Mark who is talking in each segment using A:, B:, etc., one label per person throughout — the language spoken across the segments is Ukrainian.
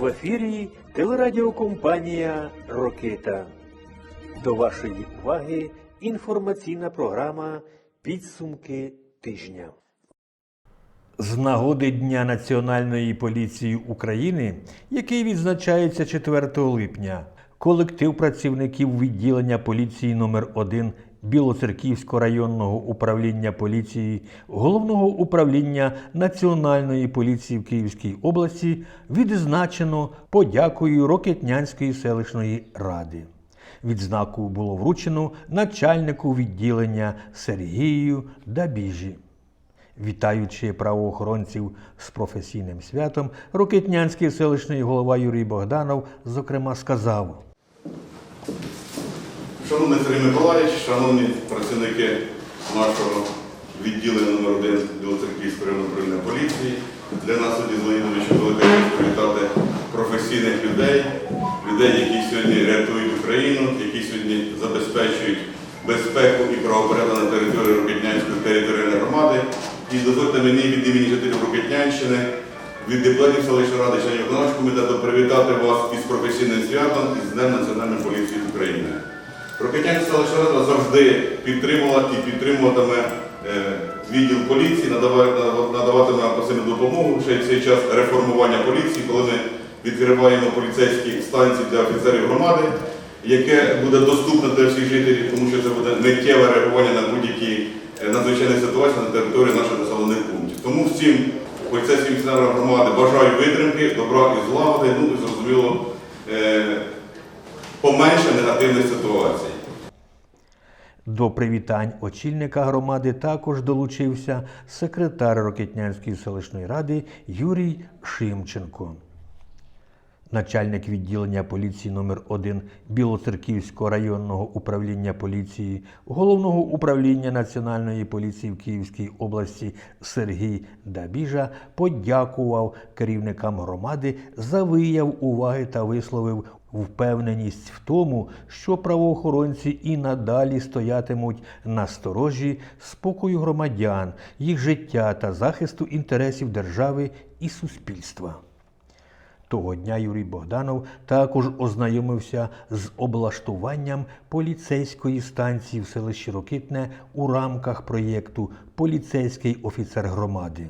A: В ефірі телерадіокомпанія Рокита. До вашої уваги інформаційна програма Підсумки тижня. З нагоди Дня Національної поліції України, який відзначається 4 липня, колектив працівників відділення поліції номер 1 Білоцерківського районного управління поліції Головного управління Національної поліції в Київській області відзначено подякою Рокетнянської селищної ради. Відзнаку було вручено начальнику відділення Сергію Дабіжі. Вітаючи правоохоронців з професійним святом, Рокетнянський селищний голова Юрій Богданов, зокрема, сказав.
B: Шановний Сергій Миколаївич, шановні працівники нашого відділення номер 1 Білоцерківського районного управління поліції, для нас сьогодні з Леонідовичем велика привітати професійних людей, людей, які сьогодні рятують Україну, які сьогодні забезпечують безпеку і правопорядок на території Рокетнянської територіальної громади. І дозвольте мені від імені жителів Рокетнянщини, від депутатів селищної ради, членів виконавчого комітету привітати вас із професійним святом і з Днем Національної поліції України. Рокетянська рада завжди підтримувала і підтримуватиме е, відділ поліції, надаватиме посильну допомогу ще в цей час реформування поліції, коли ми відкриваємо поліцейські станції для офіцерів громади, яке буде доступне для всіх жителів, тому що це буде миттєве реагування на будь-які е, надзвичайні ситуації на території наших населених пунктів. Тому всім поліцейським офіцерам громади бажаю витримки, добра і злагоди, ну і зрозуміло. Поменше негативних ситуацій.
A: До привітань очільника громади також долучився секретар Рокетнянської селищної ради Юрій Шимченко. Начальник відділення поліції номер 1 Білоцерківського районного управління поліції Головного управління Національної поліції в Київській області Сергій Дабіжа подякував керівникам громади за вияв уваги та висловив впевненість в тому, що правоохоронці і надалі стоятимуть на сторожі спокою громадян, їх життя та захисту інтересів держави і суспільства. Того дня Юрій Богданов також ознайомився з облаштуванням поліцейської станції в селищі Рокитне у рамках проєкту Поліцейський офіцер громади.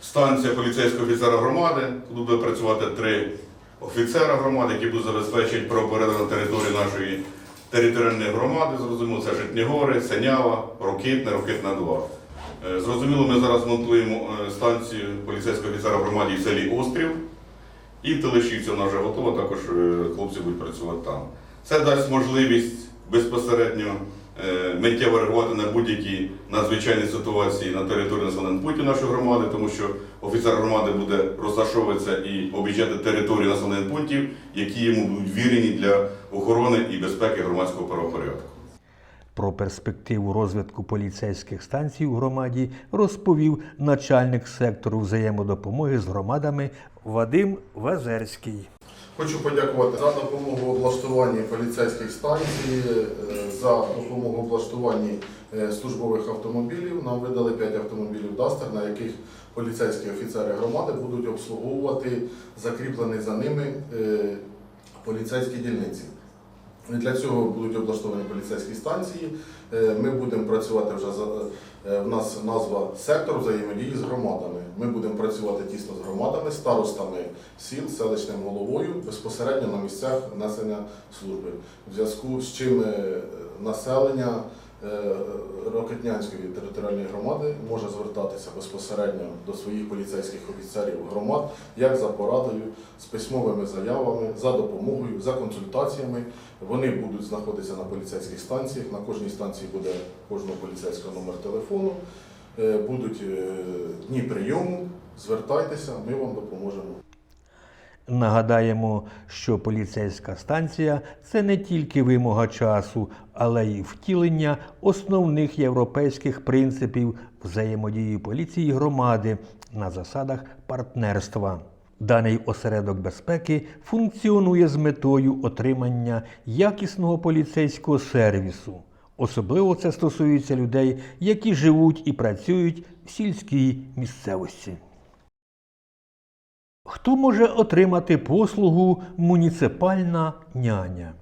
B: Станція поліцейського офіцера громади. Тут буде працювати три офіцера громади, які будуть забезпечувати правопорядок на території нашої територіальної громади. Зрозуміло, це Житнігори, Сенява, Рокитне, Рокитна 2. Е, Зрозуміло, ми зараз монтуємо е, станцію поліцейського офіцера в громаді в селі Острів. І Телешівці вона вже готова, також е, хлопці будуть працювати там. Це дасть можливість безпосередньо миттєво реагувати на будь-які надзвичайні ситуації на території населених пунктів нашої громади, тому що офіцер громади буде розташовуватися і об'їжджати територію населених пунктів, які йому будуть вірені для охорони і безпеки громадського правопорядку.
A: Про перспективу розвитку поліцейських станцій у громаді розповів начальник сектору взаємодопомоги з громадами Вадим Вазерський.
C: Хочу подякувати за допомогу в облаштуванні поліцейських станцій, е, за допомогу в облаштуванні е, службових автомобілів. Нам видали 5 автомобілів Дастер, на яких поліцейські офіцери громади будуть обслуговувати закріплені за ними е, поліцейські дільниці. Для цього будуть облаштовані поліцейські станції. Е, Ми будемо працювати вже за е, в нас назва сектор взаємодії з громадами. Ми будемо працювати тісно з громадами, старостами сіл, селищним головою безпосередньо на місцях несення служби. В зв'язку з чим е, населення Рокетнянської територіальної громади може звертатися безпосередньо до своїх поліцейських офіцерів громад, як за порадою, з письмовими заявами, за допомогою, за консультаціями. Вони будуть знаходитися на поліцейських станціях. На кожній станції буде кожного поліцейського номер телефону. Е, Будуть е, дні прийому. Звертайтеся, ми вам допоможемо.
A: Нагадаємо, що поліцейська станція це не тільки вимога часу, але й втілення основних європейських принципів взаємодії поліції громади на засадах партнерства. Даний осередок безпеки функціонує з метою отримання якісного поліцейського сервісу. Особливо це стосується людей, які живуть і працюють в сільській місцевості. Хто може отримати послугу муніципальна няня?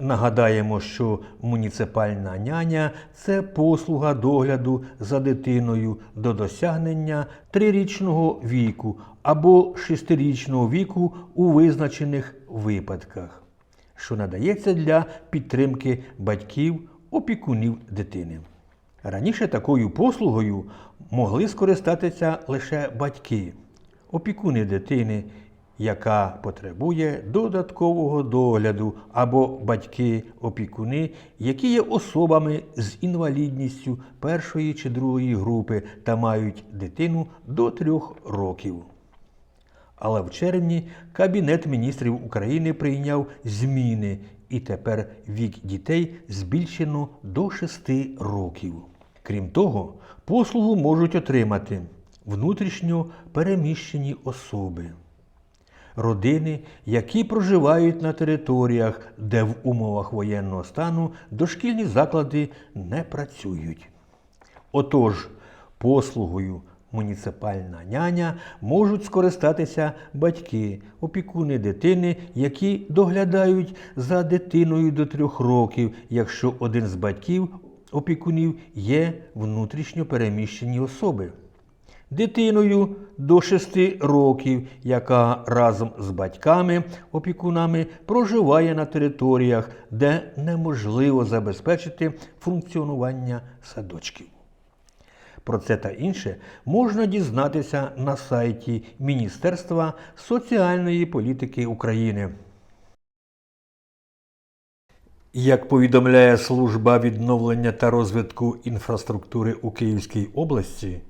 A: Нагадаємо, що муніципальна няня це послуга догляду за дитиною до досягнення трирічного віку або шестирічного віку у визначених випадках, що надається для підтримки батьків, опікунів дитини. Раніше такою послугою могли скористатися лише батьки, опікуни дитини, яка потребує додаткового догляду, або батьки-опікуни, які є особами з інвалідністю першої чи другої групи та мають дитину до трьох років. Але в червні Кабінет міністрів України прийняв зміни, і тепер вік дітей збільшено до 6 років. Крім того, послугу можуть отримати внутрішньо переміщені особи, родини, які проживають на територіях, де в умовах воєнного стану дошкільні заклади не працюють. Отож, послугою муніципальна няня можуть скористатися батьки, опікуни дитини, які доглядають за дитиною до трьох років, якщо один з батьків опікунів є внутрішньо переміщені особи. Дитиною до 6 років, яка разом з батьками, опікунами проживає на територіях, де неможливо забезпечити функціонування садочків. Про це та інше можна дізнатися на сайті Міністерства соціальної політики України. Як повідомляє служба відновлення та розвитку інфраструктури у Київській області,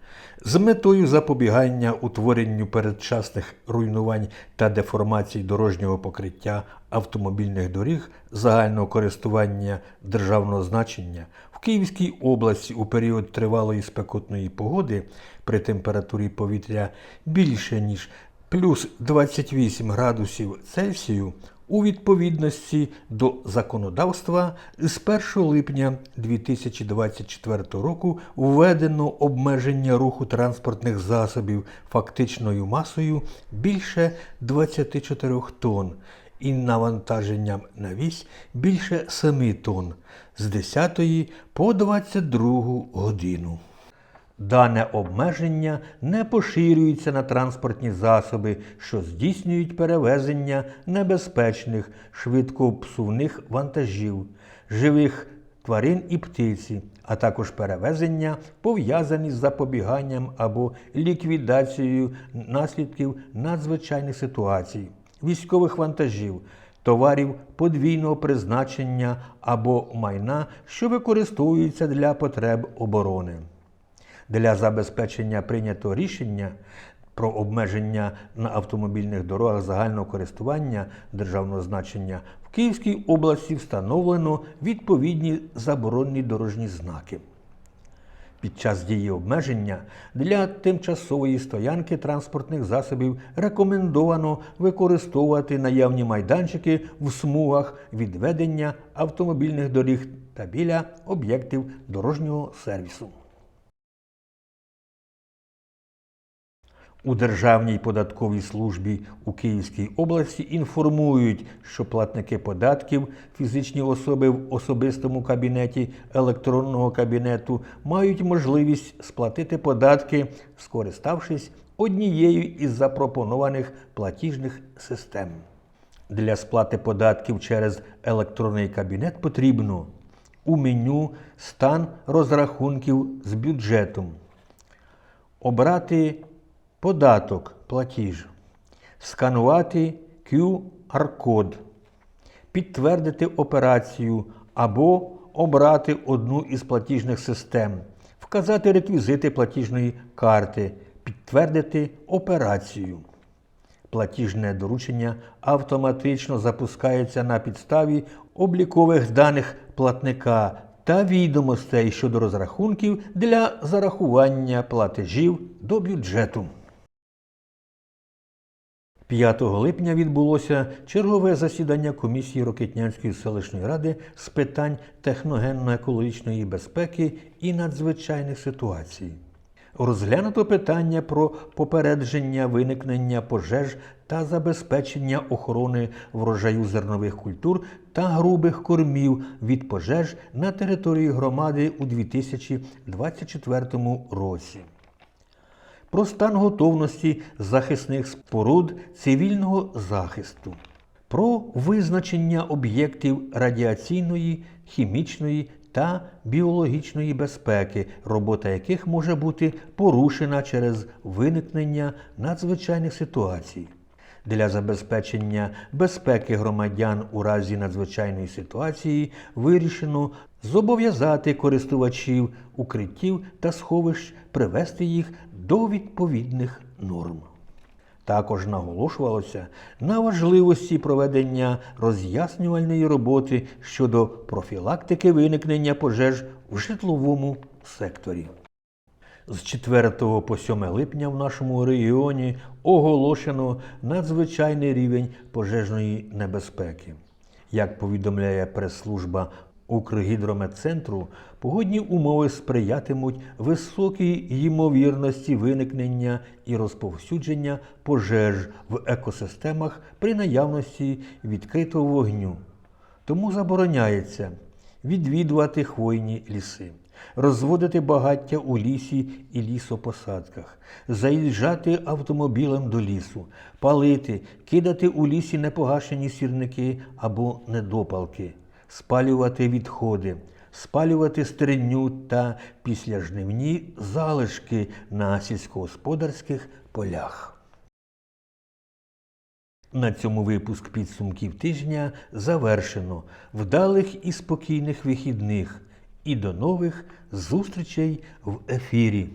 A: з метою запобігання утворенню передчасних руйнувань та деформацій дорожнього покриття автомобільних доріг загального користування державного значення в Київській області у період тривалої спекотної погоди при температурі повітря більше ніж плюс 28 градусів Цельсію у відповідності до законодавства з 1 липня 2024 року введено обмеження руху транспортних засобів фактичною масою більше 24 тонн і навантаженням на вісь більше 7 тонн з 10 по 22 годину. Дане обмеження не поширюється на транспортні засоби, що здійснюють перевезення небезпечних, швидкопсувних вантажів, живих тварин і птиці, а також перевезення, пов'язані з запобіганням або ліквідацією наслідків надзвичайних ситуацій, військових вантажів, товарів подвійного призначення або майна, що використовуються для потреб оборони. Для забезпечення прийнятого рішення про обмеження на автомобільних дорогах загального користування державного значення в Київській області встановлено відповідні заборонні дорожні знаки. Під час дії обмеження для тимчасової стоянки транспортних засобів рекомендовано використовувати наявні майданчики в смугах відведення автомобільних доріг та біля об'єктів дорожнього сервісу. У Державній податковій службі у Київській області інформують, що платники податків, фізичні особи в особистому кабінеті електронного кабінету мають можливість сплатити податки, скориставшись однією із запропонованих платіжних систем. Для сплати податків через електронний кабінет потрібно у меню стан розрахунків з бюджетом обрати податок платіж, сканувати QR-код, підтвердити операцію або обрати одну із платіжних систем, вказати реквізити платіжної карти, підтвердити операцію. Платіжне доручення автоматично запускається на підставі облікових даних платника та відомостей щодо розрахунків для зарахування платежів до бюджету. 5 липня відбулося чергове засідання комісії Рокитнянської селищної ради з питань техногенно-екологічної безпеки і надзвичайних ситуацій. Розглянуто питання про попередження виникнення пожеж та забезпечення охорони врожаю зернових культур та грубих кормів від пожеж на території громади у 2024 році. Про стан готовності захисних споруд цивільного захисту, про визначення об'єктів радіаційної, хімічної та біологічної безпеки, робота яких може бути порушена через виникнення надзвичайних ситуацій. Для забезпечення безпеки громадян у разі надзвичайної ситуації вирішено зобов'язати користувачів укриттів та сховищ привести їх до відповідних норм. Також наголошувалося на важливості проведення роз'яснювальної роботи щодо профілактики виникнення пожеж в житловому секторі. З 4 по 7 липня в нашому регіоні оголошено надзвичайний рівень пожежної небезпеки. Як повідомляє прес-служба Укргідрометцентру, погодні умови сприятимуть високій ймовірності виникнення і розповсюдження пожеж в екосистемах при наявності відкритого вогню. Тому забороняється відвідувати хвойні ліси, розводити багаття у лісі і лісопосадках, заїжджати автомобілем до лісу, палити, кидати у лісі непогашені сірники або недопалки, спалювати відходи, спалювати стерню та післяжнивні залишки на сільськогосподарських полях. На цьому випуск підсумків тижня завершено. Вдалих і спокійних вихідних. І до нових зустрічей в ефірі.